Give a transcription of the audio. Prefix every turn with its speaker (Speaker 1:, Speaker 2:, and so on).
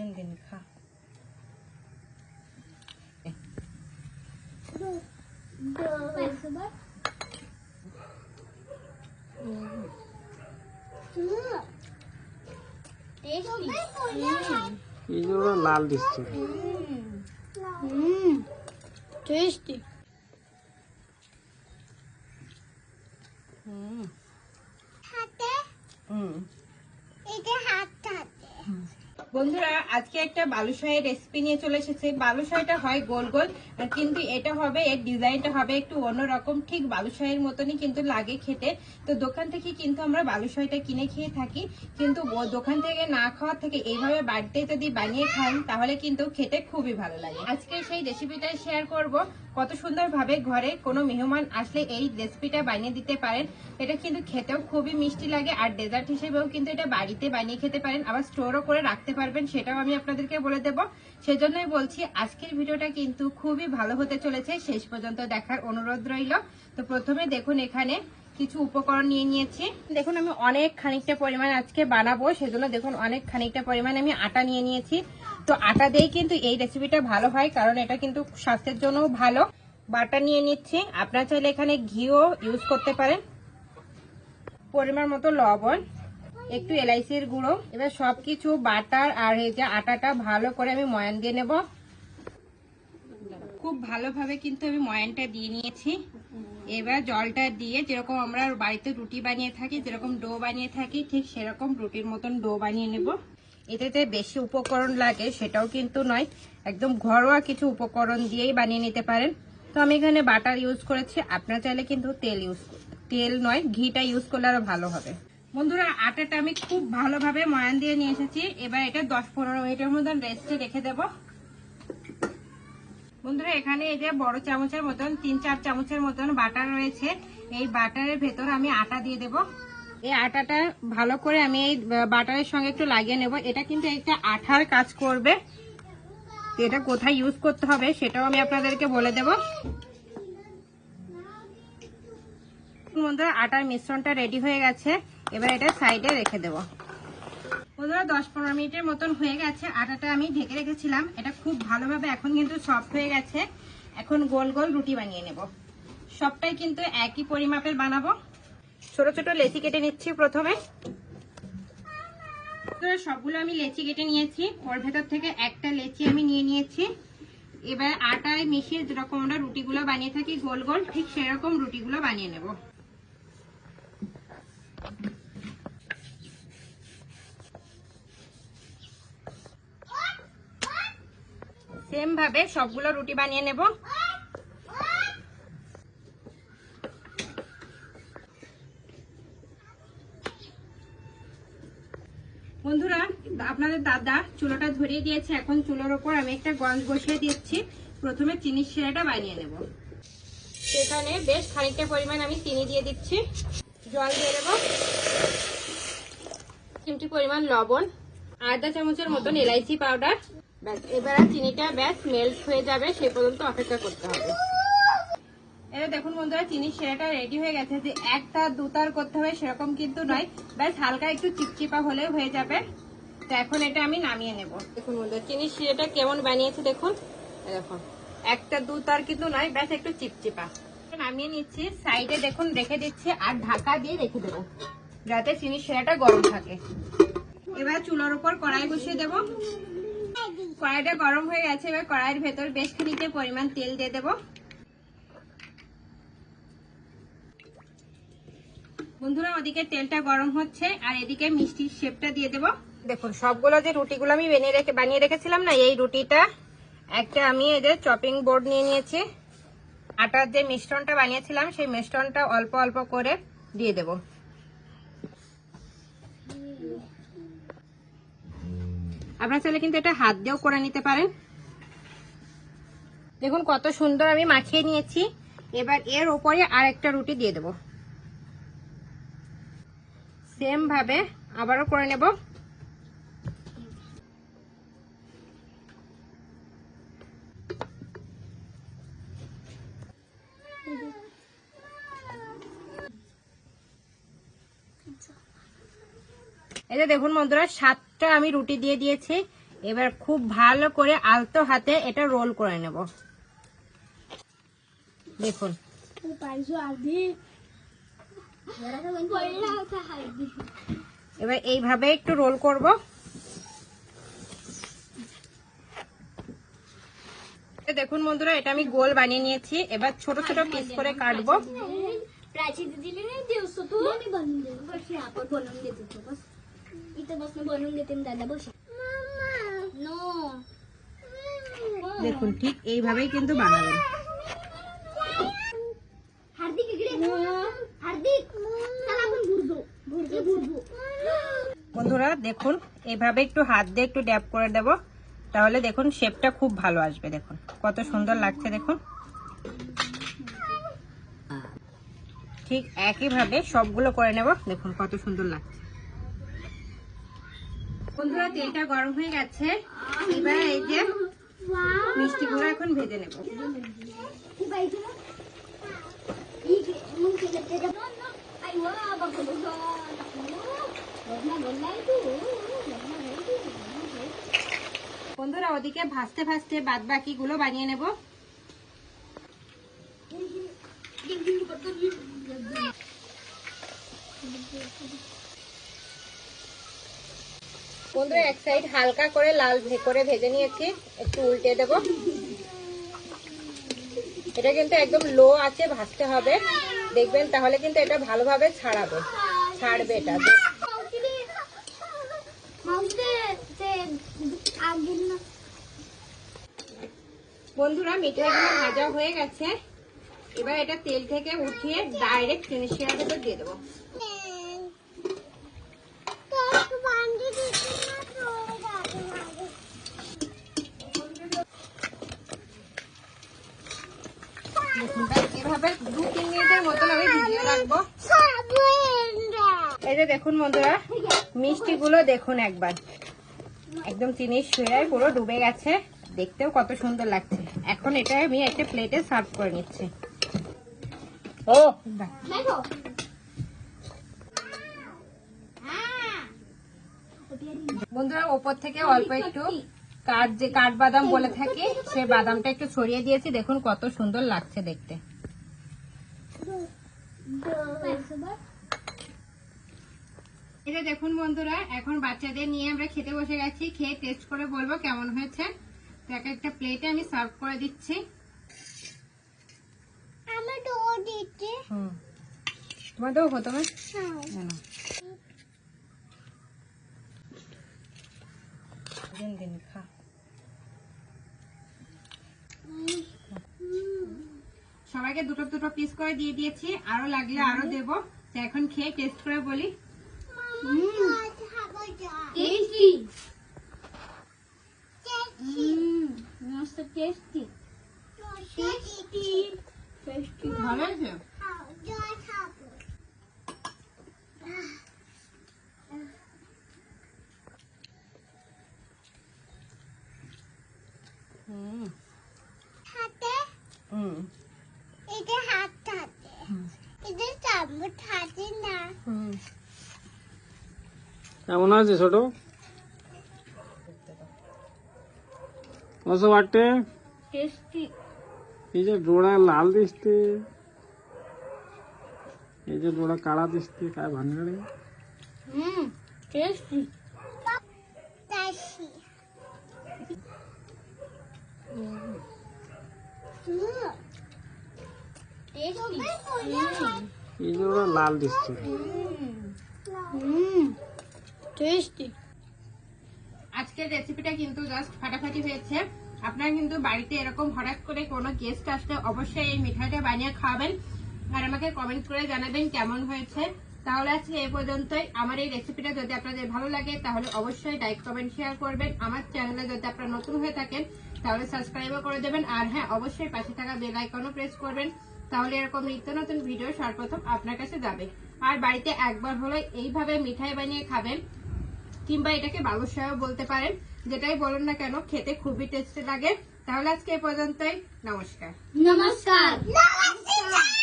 Speaker 1: তিন দিন খা
Speaker 2: লাল দিচ্ছে।
Speaker 3: টেস্টি
Speaker 1: হুম।
Speaker 3: হাতে?
Speaker 1: হুম।
Speaker 3: এটা হাত। হাতে
Speaker 1: বন্ধুরা, আজকে একটা বালুশাহের রেসিপি নিয়ে চলে এসেছে। বালুশাহিটা হয় গোল গোল, কিন্তু এটা হবে, এর ডিজাইনটা হবে একটু অন্যরকম। ঠিক বালুশাহির মতনই কিন্তু লাগে খেতে। তো দোকান থেকে কিন্তু আমরা বালুশাহিটা কিনে খেয়ে থাকি। কিন্তু দোকান থেকে না খাওয়ার থেকে এইভাবে বাড়িতে যদি বানিয়ে খান, তাহলে কিন্তু খেতে খুবই ভালো লাগে। আজকে সেই রেসিপিটাই শেয়ার করব। কত সুন্দরভাবে ঘরে কোনো মেহমান আসলে এই রেসিপিটা বানিয়ে দিতে পারেন। এটা কিন্তু খেতেও খুবই মিষ্টি লাগে, আর ডেজার্ট হিসেবেও কিন্তু এটা বাড়িতে বানিয়ে খেতে পারেন। আবার স্টোরও করে রাখতে পারবেন সেটাও আমি আপনাদেরকে বলে দেব। সেজন্যই বলছি, আজকের ভিডিওটা কিন্তু খুবই ভালো হতে চলেছে। শেষ পর্যন্ত দেখার অনুরোধ রইল। তো প্রথমে দেখুন এখানে কিছু উপকরণ নিয়ে নিয়েছি। দেখুন, আমি অনেক খানিকটা পরিমাণ আজকে বানাবো। সেজন্য দেখুন, অনেক খানিকটা পরিমাণ আমি আটা নিয়ে নিয়েছি। তো আটা দিয়েই কিন্তু এই রেসিপিটা ভালো হয়, কারণ এটা কিন্তু স্বাস্থ্যের জন্যও ভালো। বাটার নিয়ে নিচ্ছি। আপনারা চাইলে এখানে ঘিও ইউজ করতে পারেন। পরিমাণ মতো লবণ। একটু এলাইচির গুঁড়ো। এবার সবকিছু বাটার আর এই যে আটাটা ভালো করে আমি ময়ান দিয়ে নেব। খুব ভালোভাবে কিন্তু আমি ময়ানটা দিয়ে নিয়েছি। এবার জলটা দিয়ে যেরকম আমরা বাড়িতে রুটি বানিয়ে থাকি, যেরকম ডো বানিয়ে থাকি, ঠিক সেরকম রুটির মতন ডো বানিয়ে নেব। এটাতে বেশি উপকরণ লাগে সেটাও কিন্তু নয়, একদম ঘরোয়া কিছু উপকরণ দিয়েই বানিয়ে নিতে পারেন। তো আমি এখানে বাটার ইউজ করেছি, আপনার চাইলে কিন্তু তেল ইউজ তেল নয়, ঘিটা ইউজ করলে আরও ভালো হবে। বন্ধুরা, আটাটা আমি খুব ভালোভাবে ময়ান দিয়ে নিয়ে এসেছি। এবার এটা দশ পনেরো মিনিটের মতন রেস্টে রেখে দেবো। বন্ধুরা, এখানে এই যে বড় চামচের মতন, তিন চার চামচের মতন বাটার রয়েছে। এই বাটারের ভেতর আমি আটা দিয়ে দেব। এই আটাটা ভালো করে আমি এই বাটারের সঙ্গে একটু লাগিয়ে নেব। এটা কিন্তু একটা আঠার কাজ করবে। এটা কোথায় ইউজ করতে হবে সেটাও আমি আপনাদেরকে বলে দেব। বন্ধুরা, আটার মিশ্রণটা রেডি হয়ে গেছে। এবার এটা সাইডে রেখে দেবো। বন্ধুরা, দশ পনেরো মিনিটের মতন হয়ে গেছে। আটাটা আমি ঢেকে রেখেছিলাম। এটা খুব ভালোভাবে এখন কিন্তু সফট হয়ে গেছে। এখন গোল গোল রুটি বানিয়ে নেব। সবটাই কিন্তু একই পরিমাপের বানাবো। ছোট ছোট লেচি কেটে নিচ্ছি প্রথমে। সবগুলো আমি লেচি কেটে নিয়েছি। ওর ভেতর থেকে একটা লেচি আমি নিয়ে নিয়েছি। এবার আটায় মিশিয়ে যেরকম আমরা রুটিগুলো বানিয়ে থাকি, গোল গোল ঠিক সেরকম রুটিগুলো বানিয়ে নেব। সেম ভাবে সবগুলো রুটি বানিয়ে নেব। বন্ধুরা, আপনাদের দাদা চুলোটা ধরিয়ে দিয়েছে। এখন চুলোর ওপর আমি একটা গঞ্জ বসিয়ে দিচ্ছি। প্রথমে চিনির শিরাটা বানিয়ে নেব। সেখানে বেশ খানিকটা পরিমাণ আমি চিনি দিয়ে দিচ্ছি। জল দিয়ে দেবো। চিমটি পরিমাণ লবণ, আধা চামচের মতন এলাইচি পাউডার। ব্যাস, এবার চিনিটা ব্যাস মেল্ট হয়ে যাবে, সে পর্যন্ত অপেক্ষা করতে হবে। এবার দেখুন বন্ধুরা চিনির সেরাটা রেডি হয়ে গেছে। যে একটা, দুতার করতে হবে সেরকম কিন্তু নয়। ব্যাস, হালকা একটু চিপচিপা হলেও হয়ে যাবে। তো এখন এটা আমি নামিয়ে নেব। দেখুন বন্ধুরা চিনির শিরাটা কেমন বানিয়েছে দেখুন। দেখুন একটা, দুতার কিন্তু নয়, ব্যাস একটু চিপচিপা। নামিয়ে নিচ্ছি। সাইডে দেখুন, রেখে দিচ্ছি, আর ঢাকা দিয়ে রেখে দেবো, যাতে চিনির শিরাটা গরম থাকে। এবার চুলার উপর কড়াই বসিয়ে দেবো। কড়াইটা গরম হয়ে গেছে, এবার কড়াইয়ের ভেতর বেশ খানিকটা পরিমাণ তেল দিয়ে দেবো। বন্ধুরা, ওদিকে তেলটা গরম হচ্ছে, আর এদিকে মিষ্টির শেপটা দিয়ে দেব। দেখুন, সবগুলো যে রুটিগুলো আমি বানিয়ে রেখে বানিয়ে রেখেছিলাম না, এই রুটিটা একটা আমি এদের চপিং বোর্ড নিয়ে নিয়েছি। আটার যে মিশ্রণটা বানিয়েছিলাম, সেই মিশ্রণটা অল্প অল্প করে দিয়ে দেব। আপনার চাইলে কিন্তু এটা হাত দিয়েও করে নিতে পারেন। দেখুন কত সুন্দর আমি মাখিয়ে নিয়েছি। এবার এর উপরে আর একটা রুটি দিয়ে দেবো। সেম ভাবে আবারও করে নেব। যে দেখুন বন্ধুরা, সাতটা আমি রুটি দিয়ে দিয়েছি। এবার খুব ভালো করে আলতো হাতে এটা রোল করে নেব। দেখুন। এবার এইভাবে একটু রোল করব। দেখুন বন্ধুরা, এটা আমি গোল বানিয়ে নিয়েছি। এবার ছোট ছোট পিস করে কাটবো।
Speaker 3: প্রাচীর দিলে tapos nabununggitin dadabo siya. Mama! No!
Speaker 1: দেখুন Hardik. এইভাবেই কিন্তু
Speaker 3: burdo. Burdo, burdo.
Speaker 1: বন্ধুরা দেখুন এভাবে একটু হাত দিয়ে একটু ড্যাপ করে দেব তাহলে দেখুন শেপটা খুব ভালো আসবে দেখুন কত সুন্দর লাগছে দেখুন ঠিক একইভাবে সবগুলো করে নেব দেখুন কত সুন্দর লাগছে বন্ধুরা, তেলটা গরম হয়ে গেছে। এবার এই যে মিষ্টিগুলো এখন ভেজে নেব। বন্ধুরা, ওদিকে ভাজতে ভাজতে বাদ বাকিগুলো বানিয়ে নেব। বন্ধুরা, এক সাইড হালকা করে লাল করে ভেজে নিয়েছি। একটু উল্টে দেব। এটা কিন্তু একদম লো আছে ভাজতে হবে। দেখবেন, তাহলে কিন্তু এটা ভালোভাবে ছাড়াবে। ছাড়বে এটা। বন্ধুরা, মিঠাইগুলো ভাজা হয়ে গেছে। এবার এটা তেল থেকে উঠিয়ে ডাইরেক্ট ফিনিশিয়ার ভেতর দিয়ে দেবো। মিনিটের মতন দেখুন বন্ধুরা, মিষ্টিগুলো দেখুন একবার। একদম চিনির শিরায় পুরো ডুবে গেছে। দেখতেও কত সুন্দর লাগছে। এখন এটা আমি একটা প্লেটে সার্ভ করে নিচ্ছি। ও বন্ধুরা, ওপর থেকে অল্প একটু কাঠ যে কাঠবাদাম বলে থাকি সেই বাদামটা একটু ছড়িয়ে দিয়েছি। দেখুন কত সুন্দর লাগছে দেখতে। এটা দেখুন বন্ধুরা এখন বাচ্চাদের নিয়ে আমরা খেতে বসে গেছি। খেয়ে টেস্ট করে বলব কেমন হয়েছে। তো এক একটা প্লেটে আমি সার্ভ করে দিচ্ছি। তোমার দেবো না, না। দিন দিন খা। সবাইকে দুটো দুটো পিস করে দিয়ে দিয়েছি। আরও লাগলে আরও দেব। তো এখন খেয়ে টেস্ট করে বলি। ভালো আছে
Speaker 2: কেমন আছে ছোট? कसं वाटते लाल दिसते हिच्या डोळा काळा दिसते काय भानगड आहे हिच्या
Speaker 3: টেস্টি
Speaker 1: আজকের রেসিপিটা কিন্তু জাস্ট ফাটাফাটি হয়েছে। আপনারা কিন্তু বাড়িতে এরকম হঠাৎ করে কোনো গেস্ট আসলে অবশ্যই এই মিঠাইটা বানিয়ে খাওয়াবেন আর আমাকে কমেন্ট করে জানাবেন কেমন হয়েছে। তাহলে আজকে এই পর্যন্তই। আমার এই রেসিপিটা যদি আপনাদের ভালো লাগে, তাহলে অবশ্যই লাইক কমেন্ট শেয়ার করবেন। আমার চ্যানেলে যদি আপনারা নতুন হয়ে থাকেন, তাহলে সাবস্ক্রাইবও করে দেবেন। আর হ্যাঁ অবশ্যই পাশে থাকা বেল আইকনও প্রেস করবেন। তাহলে এরকম নিত্য নতুন ভিডিও সর্বপ্রথম আপনার কাছে যাবে। আর বাড়িতে একবার হলে এইভাবে মিঠাই বানিয়ে খাবেন। কিংবা এটাকে বালুশাও বলতে পারেন যেটাই বলেন না কেন খেতে খুবই টেস্টি লাগে। তাহলে আজকে এ পর্যন্তই। নমস্কার।
Speaker 3: নমস্কার। নমস্কার।